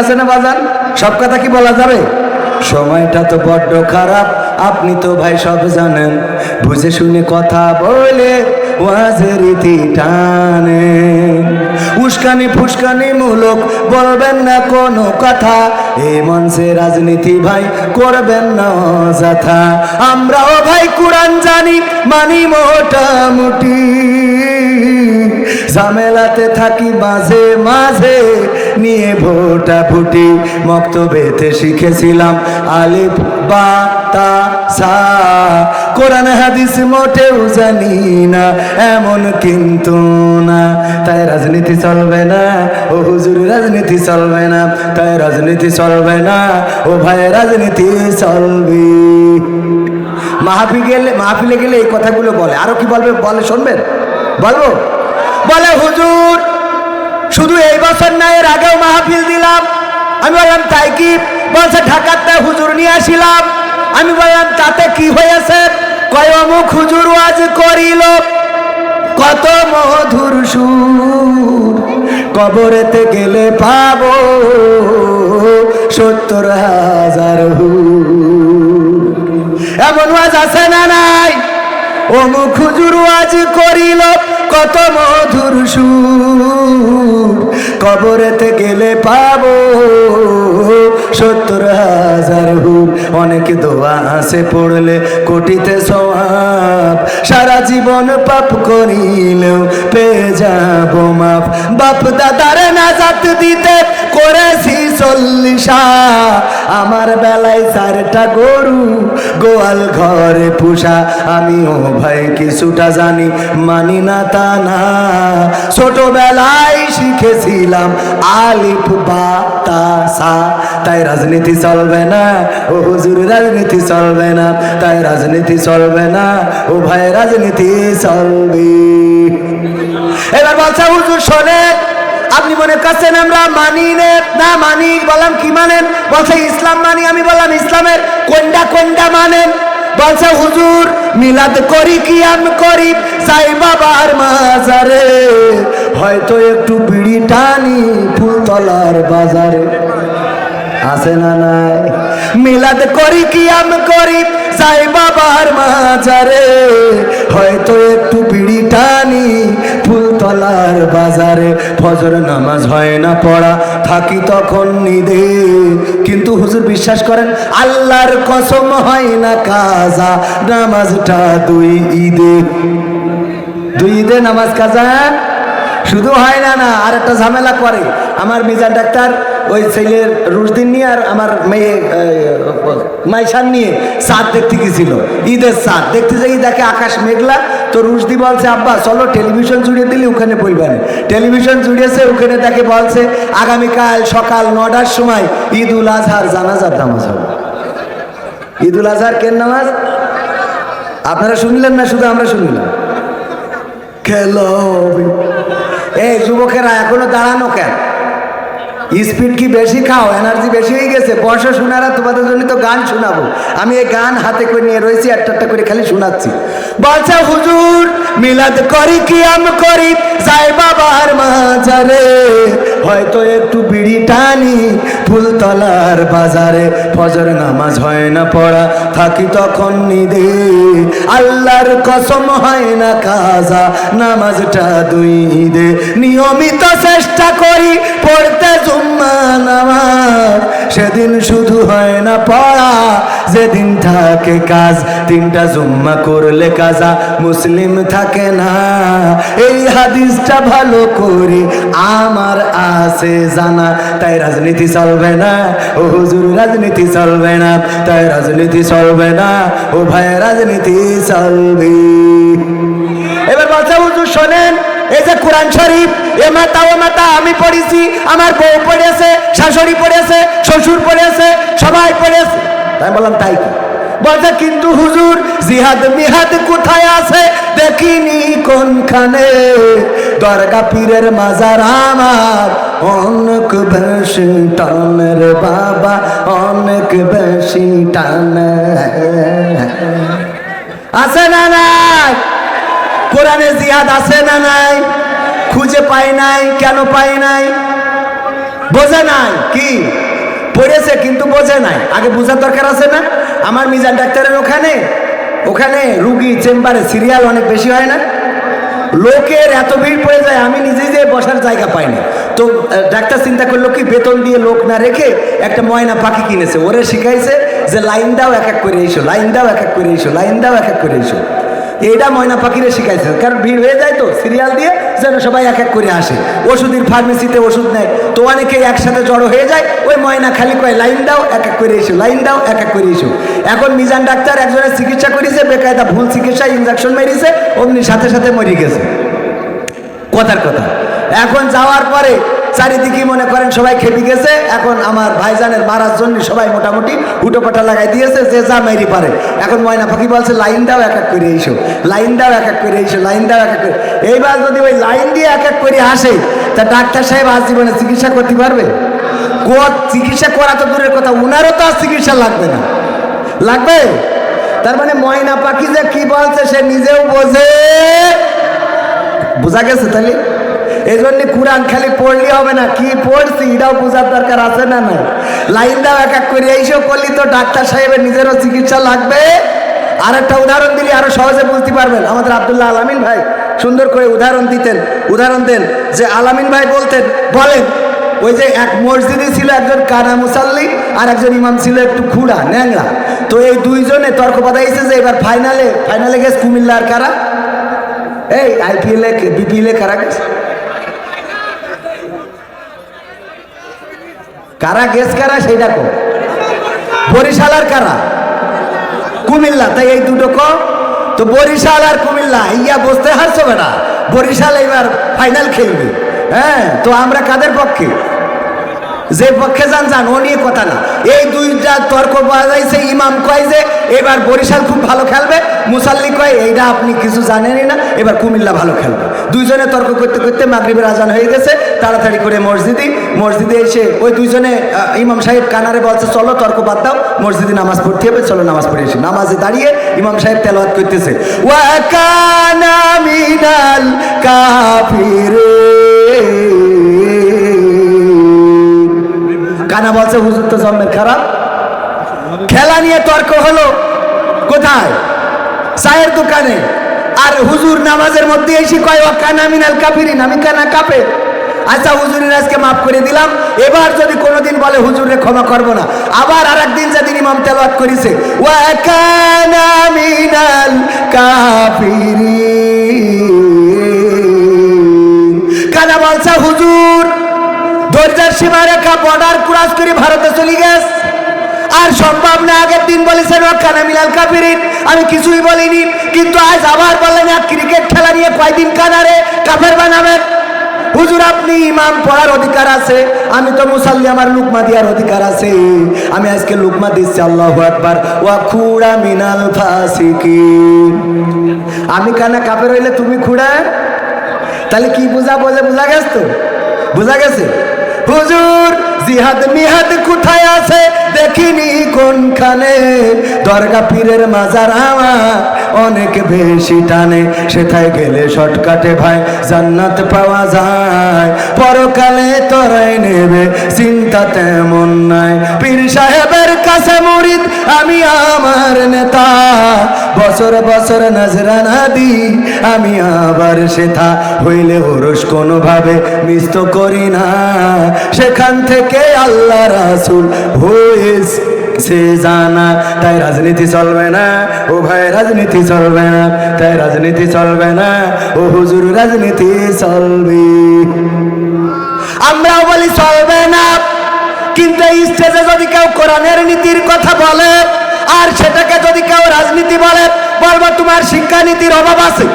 আছে না বাজার? সব কথা কি বলা যাবে? সময়টা তো বড্ড খারাপ, আপনি তো ভাই সব জানেন। বুঝে শুনে কথা বলে টানে। উস্কানি ফুসকানি মূলক, বলবেন না কোনো কথা। এই মঞ্চে রাজনীতি ভাই করবেন না অযথা। আমরাও ভাই কোরআন জানি, মানি মোটামুটি ঝামেলাতে থাকি মাঝে মাঝে নিয়ে ভোটা ফুটি মক্তবেতে শিখেছিলাম আলিফ, বা, তা, সা। কোরআন, হাদিস মোটেও জানি না, এমন কিন্তু না। তাই রাজনীতি চলবে না, ও হুজুর, রাজনীতি চলবে না। তাই রাজনীতি চলবে না, ও ভাই, রাজনীতি চলবে। মাহফিল গেলে, মাহফিলে গেলে এই কথাগুলো বলে। আরও কি বলবে? বলে, শুনবেন? বলব? বলে, হুজুর শুধু এই বছর না, এর আগেও মাহফিল দিলাম। আমি বললাম, তাই কি? বলছে, ঢাকাতে হুজুর নিয়ে আসিলাম। আমি বললাম, তাতে কি হয়েছে? কয়, অমুক হুজুর আজ করিল। কত মধুর সুর, কবরেতে গেলে পাবো সত্তর হাজার এমন ওয়াজ আছে না নাই? অমুক হুজুর আজ করিল। কত মধুর সুর। কবরেতে গেলে পাবো। সত্তর হাজার হুর। অনেক দোয়া আসে পড়লে কোটিতে সওয়াব। সারা জীবন পাপ করিলেও পেয়ে যাব মাপ বাপ দাদার নাজাত দিতে করেছি চল্লিশা, আমার বেলায় চারটা গরু, গোয়াল ঘরে পুষা। আমিও ভাই কিছুটা জানি, মানি না তা না। ছোটবেলায় শিখেছিলাম আলিফ বা তাই রাজনীতি চলবে না, ও হুজুর রাজনীতি চলবে না। তাই রাজনীতি চলবে না, ও ভাই রাজনীতি চলবে। এবার বলছে, হুজুর শোনেন আপনি মনে করছেন আমরা মানি না? মানি বললাম কি মানেন? বলছে ইসলাম মানি, আমি বললাম ইসলামের কোনটা কোনটা মানেন? বলছে হুজুর, মিলাদ করি কি আমি করি? সাই বাবার মাজারে, হয়তো একটু বিড়ি টানি ফুলতলার বাজারে। আছে না নাই? মিলাদ করি কি আমি করি? সাই বাবার মাজারে, হয়তো একটু বিড়ি টানি ফুলতলার বাজারে ফজর নামাজ হয় না, পড়া থাকি তখন নিদে। কিন্তু হুজুর বিশ্বাস করেন, আল্লাহর কসম হয় না কাজা, নামাজটা দুই ঈদে। দুই ঈদে নামাজ কাজা? শুধু হয় না না, আর একটা ঝামেলা করে। আমার মিজান ডাক্তার ওই ছেলের রুশদিন নিয়ে আর আমার মেয়ে মাইশান নিয়ে চাঁদ দেখতে গেছিল। ঈদের চাঁদ দেখতে যাই দেখে আকাশ মেঘলা, তো রুশদি বলছে, আব্বা, চলো টেলিভিশন জুড়ে দিলে ওখানে বইবানে। টেলিভিশন জুড়েছে, ওখানে তাকে বলছে, আগামীকাল সকাল নটার সময় ঈদ উল আজহার জানাজার নামাজ হবে। ঈদ উল আজহার কেন নামাজ? আপনারা শুনলেন না, শুধু আমরা শুনলাম। খেলো এই যুবকেরা, এখনও দাঁড়ানো কেন? স্পিড কি বেশি খাও? এনার্জি বেশি হয়ে গেছে? বর্ষা শোনারা তোমাদের জন্য তো গান শোনাবো। আমি এই গান হাতে করে নিয়ে রয়েছি, একটা একটা করে খালি শোনাচ্ছি। বলছে, হুজুর, মিলাদ করি কি আম করি? যাই বাবার মাঝারে হয়তো একটু বিড়ি টানি ফুলতলার বাজারে ফজর নামাজ হয় না, পড়া থাকি তখন নিদে আল্লাহর কসম হয় না কাজা, নামাজটা দুই ঈদে। নিয়মিত চেষ্টা করি পড়তে জুম্মা নামাজ। সেদিন শুধু হয় না পড়া, যেদিন থাকে কাজ, তিনটা জুম্মা করলে কাজা, মুসলিম থাকে না। এই হাদিসটা ভালো করে আমার আছে জানা, তাই রাজনীতি চলবে না। ও হুজুর, রাজনীতি চলবে না। তাই রাজনীতি চলবে না। ও ভাই, রাজনীতি চলবে। এবার বাচ্চা হুজুর শোনেন, এই যে কোরআন শরীফ, এ মাতা ও মাতা, আমি পড়েছি, আমার বউ পড়েছে, শাশুড়ি পড়েছে, শ্বশুর পড়েছে, সবাই পড়েছে। তাই বললাম, তাই কি? বলছে, কিন্তু হুজুর, জিহাদ মিহাদ কোথায় আছে? দেখিনি কোনখানে। দরগা পীরের মাজার আমার অনেক বেশি টানের বাবা অনেক বেশি টান আছে না নাই কোরআনে জিহাদ আছে না নাই খুঁজে পাই নাই কেন পাই নাই বোঝে নাই কি পড়েছে কিন্তু বোঝে নাই আগে বোঝার দরকার আছে না আমার মিজান ডাক্তারের ওখানে ওখানে রুগী চেম্বারে সিরিয়াল অনেক বেশি হয় না লোকের এত ভিড় পড়ে যায়, আমি নিজে যে বসার জায়গা পাইনি। তো ডাক্তার চিন্তা করল কি, বেতন দিয়ে লোক না রেখে একটা ময়না পাখি কিনেছে। ওরা শিখাইছে যে, লাইন দাও এক এক করে এসো, লাইন দাও এক এক করে এসো, লাইন দাও এক এক করে এসো। এইটা ময়না পাখিরে শিখাইছে। কারণ ভিড় হয়ে যায় তো, সিরিয়াল দিয়ে যেন সবাই এক এক করে আসে। ওষুধের ফার্মেসিতে ওষুধ নেয়। তো অনেকে একসাথে জড়ো হয়ে যায়, ওই ময়না খালি কয়, লাইন দাও, এক এক করে এসো, লাইন দাও, এক এক করে এসো। এখন মিজান ডাক্তার একজনের চিকিৎসা করেছে, বেকায়দা ভুল চিকিৎসা ইঞ্জেকশন মেরিয়েছে অমনি সাথে সাথে মরে গেছে। কথার কথা। এখন যাওয়ার পরে চারিদিকে মনে করেন সবাই খেপে গেছে। এখন আমার ভাইজানের মারার জন্য সবাই মোটামুটি হুটোপাটা লাগাই দিয়েছে, যে যা মেরি পারে। এখন ময়না পাখি বলছে, লাইন দাও এক এক করে এইসো লাইন দাও এক এক করে এইসো লাইন দাও এক এক করে এইবার যদি ওই লাইন দিয়ে এক এক করে আসে, তা ডাক্তার সাহেব আজ জীবনে চিকিৎসা করতে পারবে? চিকিৎসা করা তো দূরের কথা, উনারও তো আর চিকিৎসা লাগবে না। লাগবে? তার মানে ময়না পাখি যে কি বলছে, সে নিজেও বোঝে। বোঝা গেছে তাহলে? এই জন্য কোরআন খালি পড়লে হবে না। কি পড়ছি, এটাও বোঝার দরকার আছে না না লাইন দাও, এক এক করে। এইসব করলি তো ডাক্তার সাহেবের নিজেরও চিকিৎসা লাগবে। আর একটা উদাহরণ দিলে আরও সহজে বুঝতে পারবেন। আমাদের আব্দুল্লাহ আলামিন ভাই, সুন্দর করে উদাহরণ দিতেন, উদাহরণ দেন। যে আলামিন ভাই বলতেন, বলেন, ওই যে এক মসজিদে ছিল একজন কানা মুসাল্লি আর একজন ইমাম ছিল একটু খুঁড়া, ন্যাংরা। তো এই দুইজনে তর্ক বাদাইছে যে এবার ফাইনালে ফাইনালে গেছে কুমিল্লার কারা? এই আইপিএল, বিপিএল কারা গেছে? কারা গেস কারা সেই কো বরিশাল আর কারা? কুমিল্লা, তাই এই দুটো ক তো বরিশাল আর কুমিল্লা, ইয়া বসতে হারছো বেটা? বরিশাল এবার ফাইনাল খেলবে। হ্যাঁ তো আমরা কাদের পক্ষে? যে পক্ষে যান যান, ও নিয়ে কথা না। এই দুইটা তর্ক বাজাইছে, ইমাম কয় যে এবার বরিশাল খুব ভালো খেলবে, মুসাল্লি কয় এইটা আপনি কিছু জানেনই না, এবার কুমিল্লা ভালো খেলবে। দুইজনে তর্ক করতে করতে মাগরিবের আজান হয়ে গেছে, তাড়াতাড়ি করে মসজিদে মসজিদে এসে ওই দুইজনে ইমাম সাহেব কানারে বলছে, চলো, তর্ক বাদ দাও, মসজিদে নামাজ পড়তে হবে, চলো নামাজ পড়ে এসে নামাজে দাঁড়িয়ে ইমাম সাহেব তেলাওয়াত করতেছে, ওয়া কানা মিনাল কাফিরিন। বলছে হুজুর তো জন্মের খারাপ। খেলা নিয়ে তর্ক হলো কোথায়? চায়ের দোকানে। আর হুজুর নামাজের মধ্যে এসে কয়, ও কানা মিনাল কাফিরিন, আমি কানা কাপে। আচ্ছা হুজুরের আজকে মাফ করে দিলাম। এবার যদি কোনোদিন বলে হুজুরে ক্ষমা করব না। আবার আর একদিন যেদিন ইমাম তেলাওয়াত করেছে ও কানা মিনাল কাফিরিন। ধৈর্যের সীমা রেখা বর্ডার ক্রস করে ভারতে চলে গেছে। আর সম্ভব না, আগের দিন বলেছেন কানা মিলাল কাফিরিন আমি কিছুই বলিনি, কিন্তু আজ আবার বললেন, এক ক্রিকেট খেলা নিয়ে কয়দিন কানারে কাফের বানাবেন? হুজুর, আপনি ইমাম পড়ার অধিকার আছে, আমি তো মুসাল্লি, আমার লুকমা দেওয়ার অধিকার আছে। আমি আজকে লুকমা দিচ্ছি, আল্লাহ আকবার। ওয়া খুড়া মিনাল ফাসিকিন। আমি কানা কাপের হইলে তুমি খুড়া? তাহলে কি বোঝা বোঝে বোঝা গেছ তো? বোঝা গেছে? হুজুর, জিহাদ মিহাদ কোথায় আছে? দেখিনি কোনখানে। দরগা পীরের মাজার আমার অনেক বেশি টানে। সেথায় গেলে শর্টকাটে ভাই, জান্নাত পাওয়া যায়। পরকালে তরাই নেবে, চিন্তা তেমন নাই। পীর সাহেবের কাছে বছর বছর নজরানা দি, আমি আবার সেথা হইলে ওরস কোনোভাবে মিস তো করি না। সেখান থেকে আল্লাহ রাসুল হয়েছে সে জানা, তাই রাজনীতি চলবে না। ও ভাই, রাজনীতি চলবে না। তাই রাজনীতি চলবে না। ও হুজুর, রাজনীতি চলবে। আমরাও বলি চলবে না। কিন্তু এই স্টেজে যদি কেউ কোরআনের নীতির কথা বলে আর সেটাকে যদি কেউ রাজনীতি বলে বলব তোমার শিক্ষানীতির অভাব আছে।